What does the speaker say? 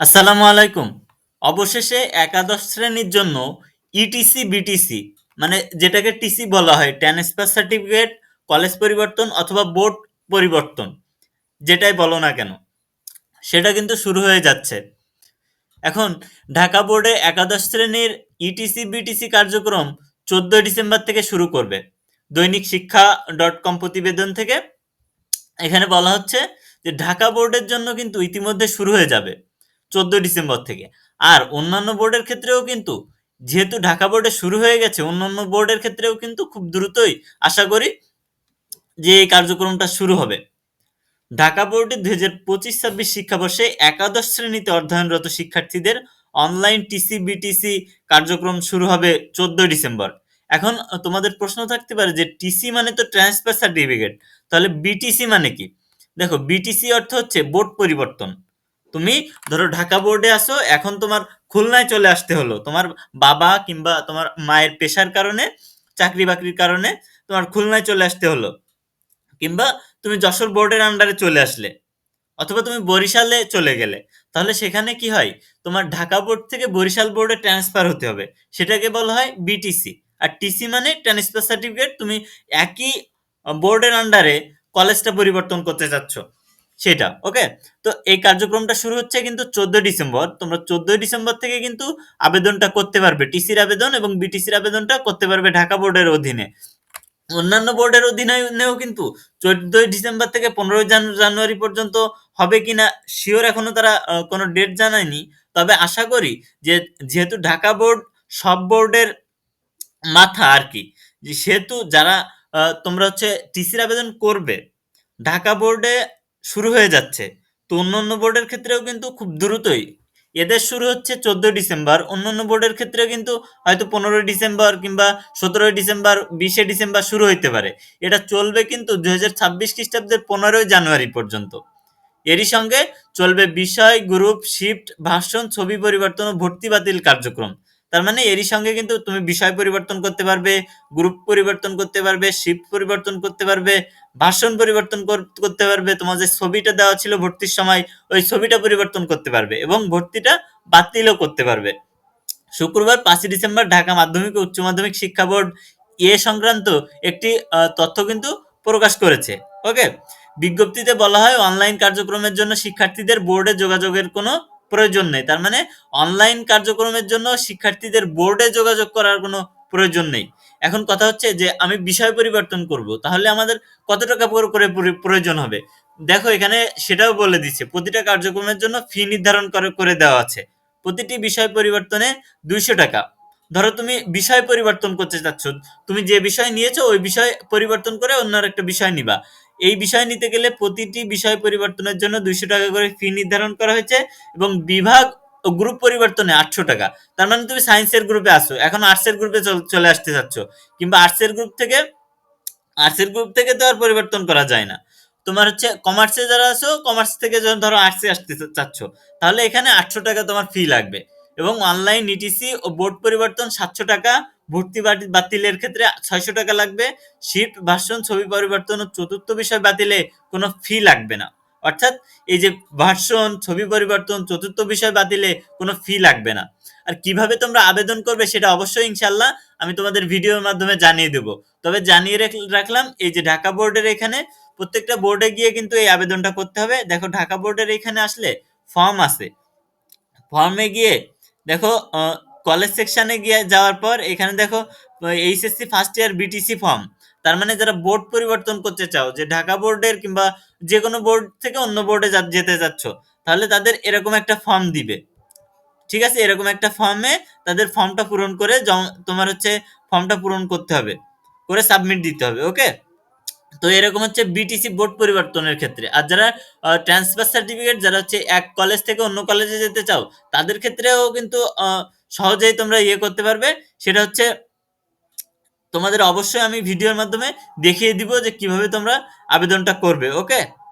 আসসালামু আলাইকুম। অবশেষে একাদশ শ্রেণির জন্য ইটিসি বিটিসি মানে যেটাকে টিসি বলা হয় ট্রান্সফার সার্টিফিকেট কলেজ পরিবর্তন অথবা বোর্ড পরিবর্তন যেটাই বলো না কেন, সেটা কিন্তু শুরু হয়ে যাচ্ছে। এখন ঢাকা বোর্ডে একাদশ শ্রেণির ইটিসি বিটিসি কার্যক্রম চোদ্দই ডিসেম্বর থেকে শুরু করবে। দৈনিক শিক্ষা ডট কম প্রতিবেদন থেকে। এখানে বলা হচ্ছে যে ঢাকা বোর্ডের জন্য কিন্তু ইতিমধ্যে শুরু হয়ে যাবে। চোদ্দই ডিসেম্বর থেকে। আর অন্যান্য বোর্ডের ক্ষেত্রেও কিন্তু, যেহেতু ঢাকা বোর্ডে শুরু হয়ে গেছে, অন্যান্য বোর্ডের ক্ষেত্রেও কিন্তু খুব দ্রুতই আশা করি যে এই কার্যক্রমটা শুরু হবে। ঢাকা বোর্ডে দুই হাজার পঁচিশ ছাব্বিশ শিক্ষাবর্ষে একাদশ শ্রেণীতে অধ্যয়নরত শিক্ষার্থীদের অনলাইন টিসি বিটিসি কার্যক্রম শুরু হবে চোদ্দই ডিসেম্বর। এখন তোমাদের প্রশ্ন থাকতে পারে যে টিসি মানে তো ট্রান্সফার সার্টিফিকেট, তাহলে বিটিসি মানে কি? দেখো, বিটিসি অর্থ হচ্ছে বোর্ড পরিবর্তন। তুমি ধরো ঢাকা বোর্ডে আসো এখন তোমার খুলনায় চলে আসতে হলো। তোমার বাবা কিংবা তোমার মায়ের পেশার কারণে, চাকরি বাকরির কারণে তোমার খুলনায় চলে আসতে হলো। কিংবা তুমি যশোর বোর্ডের আন্ডারে চলে আসলে, অথবা তুমি বরিশালে চলে গেলে। তাহলে সেখানে কি হয়? তোমার ঢাকা বোর্ড থেকে বরিশাল বোর্ডে ট্রান্সফার হতে হবে। সেটাকে বলা হয় বিটিসি আর টিসি মানে ট্রান্সফার সার্টিফিকেট তুমি একই বোর্ডের আন্ডারে কলেজটা পরিবর্তন করতে চাচ্ছ। সেটা ওকে তো এই কার্যক্রমটা শুরু হচ্ছে কিন্তু চোদ্দই ডিসেম্বর। তোমরা চোদ্দই ডিসেম্বর থেকে কিন্তু আবেদনটা করতে পারবে, টিসির আবেদন এবং বিটিসির আবেদনটা করতে পারবে ঢাকা বোর্ডের অধীনে। অন্যান্য বোর্ডের অধীনেও কিন্তু চোদ্দই ডিসেম্বর থেকে পনেরোই জানুয়ারি পর্যন্ত হবে কিনা শিওর এখনও তারা কোনো ডেট জানায়নি। তবে আশা করি যে যেহেতু ঢাকা বোর্ড সব বোর্ডের মাথা আর কি সেহেতু যারা তোমরা হচ্ছে টিসির আবেদন করবে, ঢাকা বোর্ডে শুরু হয়ে যাচ্ছে। তো অন্যান্য বোর্ডের ক্ষেত্রেও কিন্তু খুব দ্রুতই। এদের শুরু হচ্ছে চোদ্দই ডিসেম্বর। অন্যান্য বোর্ডের ক্ষেত্রে কিন্তু হয়তো পনেরোই ডিসেম্বর কিংবা সতেরোই ডিসেম্বর, বিশে ডিসেম্বর শুরু হইতে পারে। এটা চলবে কিন্তু দুই হাজার ছাব্বিশ খ্রিস্টাব্দের পনেরোই জানুয়ারি পর্যন্ত। এরই সঙ্গে চলবে বিষয়, গ্রুপ, শিফট, ভাষণ, ছবি পরিবর্তন ও ভর্তি বাতিল কার্যক্রম। তার মানে এরই সঙ্গে কিন্তু তুমি বিষয় পরিবর্তন করতে পারবে গ্রুপ পরিবর্তন করতে পারবে শিফট পরিবর্তন করতে পারবে ভাষণ পরিবর্তন করতে পারবে। তোমার যে ছবিটা দেওয়া ছিল ভর্তির সময়, ওই ছবিটা পরিবর্তন করতে পারবে এবং ভর্তিটা বাতিলও করতে পারবে। শুক্রবার পাঁচই ডিসেম্বর ঢাকা মাধ্যমিক উচ্চ মাধ্যমিক শিক্ষা বোর্ড এ সংক্রান্ত একটি তথ্য কিন্তু প্রকাশ করেছে। ওকে বিজ্ঞপ্তিতে বলা হয় অনলাইন কার্যক্রমের জন্য শিক্ষার্থীদের বোর্ডে যোগাযোগের কোনো প্রয়োজন নেই। তার মানে অনলাইন কার্যক্রমের জন্য শিক্ষার্থীদের বোর্ডে যোগাযোগ করার কোনো প্রয়োজন নেই। এখন কথা হচ্ছে যে আমি বিষয় পরিবর্তন করব, তাহলে আমাদের কত টাকা করে প্রয়োজন হবে? দেখো, এখানে সেটাও বলে দিচ্ছে, প্রতিটা কার্যক্রমের জন্য ফি নির্ধারণ করে করে দেওয়া আছে। প্রতিটি বিষয় পরিবর্তনে দুইশো টাকা। ধরো, তুমি বিষয় পরিবর্তন করতে চাচ্ছ, তুমি যে বিষয় নিয়েছো, ওই বিষয় পরিবর্তন করে অন্য একটা বিষয় নিবা। এই বিষয় নিতে গেলে প্রতিটি বিষয় পরিবর্তনের জন্য দুইশো টাকা করে ফি নির্ধারণ করা হয়েছে এবং বিভাগ গ্রুপ পরিবর্তনে আটশো টাকা। তার মানে তুমি সায়েন্সের গ্রুপে আসো এখন আর্টসের গ্রুপে চলে আসতে চাচ্ছ। কিংবা আর্টসের গ্রুপ থেকে আর্টসের গ্রুপ থেকে তো আর পরিবর্তন করা যায় না। তোমার হচ্ছে কমার্সে যারা আছো কমার্স থেকে যখন ধরো আর্টসে আসতে চাচ্ছ, তাহলে এখানে আটশো টাকা তোমার ফি লাগবে। এবং অনলাইন ইটিসি ও বোর্ড পরিবর্তন সাতশো টাকা ভর্তি বাতিলের ক্ষেত্রে ছয়শো টাকা লাগবে। শিফট ভাষণ, ছবি পরিবর্তন ও চতুর্থ বিষয় বাতিলে কোনো ফি লাগবে না। অর্থাৎ এই যে ভার্সন ছবি পরিবর্তন, চতুর্থ বিষয় বাতিলে কোনো ফি লাগবে না। আর কীভাবে তোমরা আবেদন করবে সেটা অবশ্যই ইনশাল্লাহ আমি তোমাদের ভিডিওর মাধ্যমে জানিয়ে দেব। তবে জানিয়ে রাখলাম, এই যে ঢাকা বোর্ডের এখানে প্রত্যেকটা বোর্ডে গিয়ে কিন্তু এই আবেদনটা করতে হবে। দেখো ঢাকা বোর্ডের এখানে আসলে ফর্ম আছে। ফর্মে গিয়ে দেখো কলেজ সেকশনে গিয়ে যাওয়ার পর এখানে দেখো, HSC first year BTC form তার মানে যারা বোর্ড পরিবর্তন করতে চাও, যে ঢাকা বোর্ডের কিংবা যে কোনো বোর্ড থেকে অন্য বোর্ডে যেতে যাচ্ছ, তাহলে তাদের এরকম একটা ফর্ম দিবে। ঠিক আছে? এরকম একটা ফর্মে তাদের ফর্মটা পূরণ করে তোমার হচ্ছে ফর্মটা পূরণ করতে হবে। করে সাবমিট দিতে হবে ওকে তো এরকম হচ্ছে বিটিসি বোর্ড পরিবর্তনের ক্ষেত্রে। আর যারা ট্রান্সফার সার্টিফিকেট যারা হচ্ছে এক কলেজ থেকে অন্য কলেজে যেতে চাও, তাদের ক্ষেত্রেও কিন্তু সহজেই তোমরা ইয়ে করতে পারবে। সেটা হচ্ছে, তোমাদের অবশ্যই আমি ভিডিওর মাধ্যমে দেখিয়ে দিব যে কীভাবে তোমরা আবেদনটা করবে ওকে